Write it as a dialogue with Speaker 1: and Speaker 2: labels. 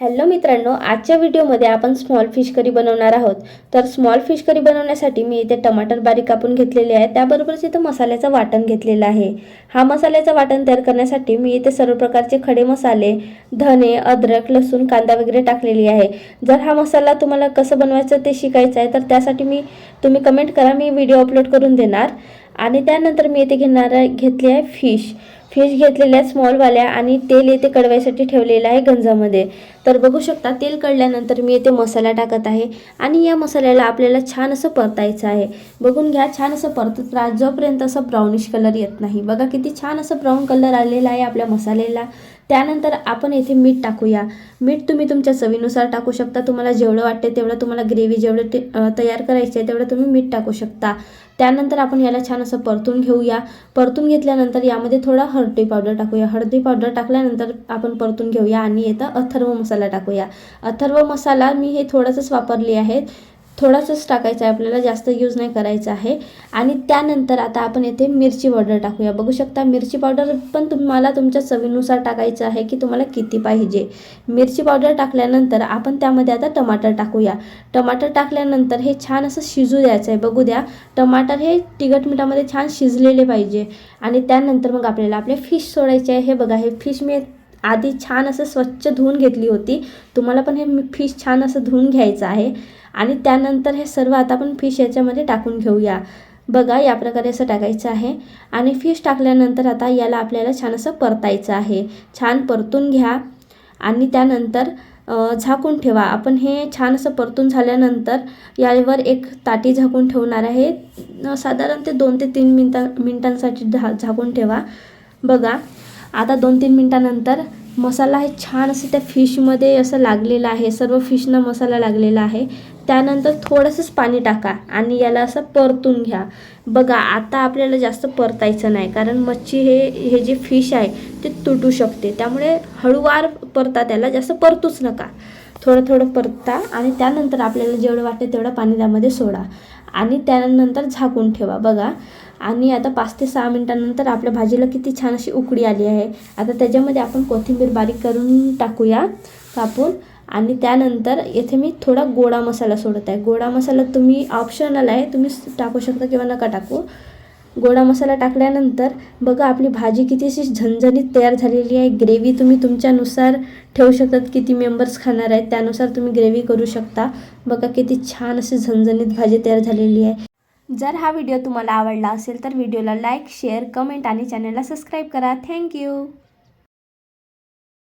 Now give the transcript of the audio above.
Speaker 1: Hello मित्रांनो आजच्या व्हिडिओमध्ये आपण स्मॉल फिश करी बनवणार आहोत. तर स्मॉल फिश करी बनवण्यासाठी मी इथे टमाटर बारीक कापून घेतलेले आहे त्याबरोबरच इथं मसाल्याचं वाटण घेतलेलं आहे. हा मसाल्याचं वाटण तयार करण्यासाठी मी इथे सर्व प्रकारचे खडे मसाले धने अद्रक लसूण कांदा वगैरे टाकलेली आहे. जर हा मसाला तुम्हाला कसं बनवायचं ते शिकायचं आहे तर त्यासाठी मी तुम्ही कमेंट करा. मी व्हिडिओ अपलोड करून देणार. आणि त्यानंतर मी इथे घेणार घेतली आहे फिश. फिश घेतलेल्या स्मॉलवाल्या आणि तेल येथे कडवायसाठी ठेवलेलं आहे गंजामध्ये. तर बघू शकता तेल कळल्यानंतर मी येथे मसाला टाकत आहे आणि या मसाल्याला आपल्याला छान असं परतायचं आहे. बघून घ्या छान असं परतत राहा. जोपर्यंत असं ब्राउनिश कलर येत नाही. बघा किती छान असं ब्राऊन कलर आलेला आहे आपल्या मसाल्याला. त्यानंतर आपण येथे मीठ टाकूया. मीठ तुम्ही तुमच्या चवीनुसार टाकू शकता. तुम्हाला जेवढं वाटते तेवढं तुम्हाला ग्रेव्ही जेवढं ते तयार करायची आहे तेवढं तुम्ही मीठ टाकू शकता. त्यानंतर आपण याला छान असं परतून घेऊया. परतून घेतल्यानंतर यामध्ये थोडा हळदी पावडर टाकूया. हळदी पावडर टाकल्यानंतर आपण परतून घेऊया आणि येतं अथर्व मसाला टाकूया. अथर्व मसाला मी हे थोडंसंच वापरली आहे थोडासाच टाकायचं आहे आपल्याला जास्त यूज नाही करायचं आहे. आणि त्यानंतर आता आपण येथे मिरची पावडर टाकूया. बघू शकता मिरची पावडर पण तुम्हाला तुमच्या चवीनुसार टाकायचं आहे की तुम्हाला किती पाहिजे. मिरची पावडर टाकल्यानंतर आपण त्यामध्ये आता टमाटर टाकूया. टमाटर टाकल्यानंतर हे छान असं शिजू द्यायचं आहे. बघू द्या टमाटर हे तिखट मिठामध्ये छान शिजलेले पाहिजे. आणि त्यानंतर मग आपल्याला आपले फिश सोडायचे आहे. हे बघा हे फिश मी आधी छान असं स्वच्छ धुवून घेतली होती. तुम्हाला पण हे फिश छान असं धुवून घ्यायचं आहे. आणि त्यानंतर हे सर्व आता आपण फिश याच्यामध्ये टाकून घेऊया. बघा या प्रकारे असं टाकायचं आहे. आणि फिश टाकल्यानंतर आता याला आपल्याला छान असं परतायचं आहे. छान परतून घ्या. आणि त्यानंतर झाकून ठेवा. आपण हे छान असं परतून झाल्यानंतर यावर एक ताटी झाकून ठेवणार आहे. साधारण ते दोन ते तीन मिनटा मिनटांसाठी झा झाकून ठेवा. बघा. आता दोन तीन मिनटानंतर मसाला हे छान असं त्या फिशमध्ये असं लागलेलं आहे सर्व फिशना मसाला लागलेला आहे. त्यानंतर थोडंसंच पाणी टाका आणि याला असं परतून घ्या. बघा आता आपल्याला जास्त परतायचं नाही कारण मच्छी हे हे जे फिश आहे ते तुटू शकते. त्यामुळे हळूवार परता त्याला जास्त परतूच नका. थोडं थोडं परता आणि त्यानंतर आपल्याला जेवढं वाटतं तेवढं पाणी त्यामध्ये सोडा. आणि त्यानंतर झाकून ठेवा. बघा. आणि आता पाच ते सहा मिनटानंतर आपल्या भाजीला किती छान अशी उकडी आली आहे. आता त्याच्यामध्ये आपण कोथिंबीर बारीक करून टाकूया कापून. आणि त्यानंतर येथे मी थोडा गोडा मसाला सोडत आहे. गोडा मसाला तुम्ही ऑप्शनल आहे. तुम्ही टाकू शकता किंवा नका टाकू. गोडा मसाला टाकल्यानंतर बघा आपली भाजी कितीशी झणझणीत तयार झालेली आहे. ग्रेव्ही तुम्ही तुमच्यानुसार ठेवू शकतात. किती मेंबर्स खाणार आहेत त्यानुसार तुम्ही ग्रेव्ही करू शकता. बघा किती छान अशी झणझणीत भाजी तयार झालेली आहे. जर हा व्हिडिओ तुम्हाला आवडला असेल तर व्हिडिओला लाईक शेअर कमेंट आणि चॅनलला सबस्क्राईब करा. थँक्यू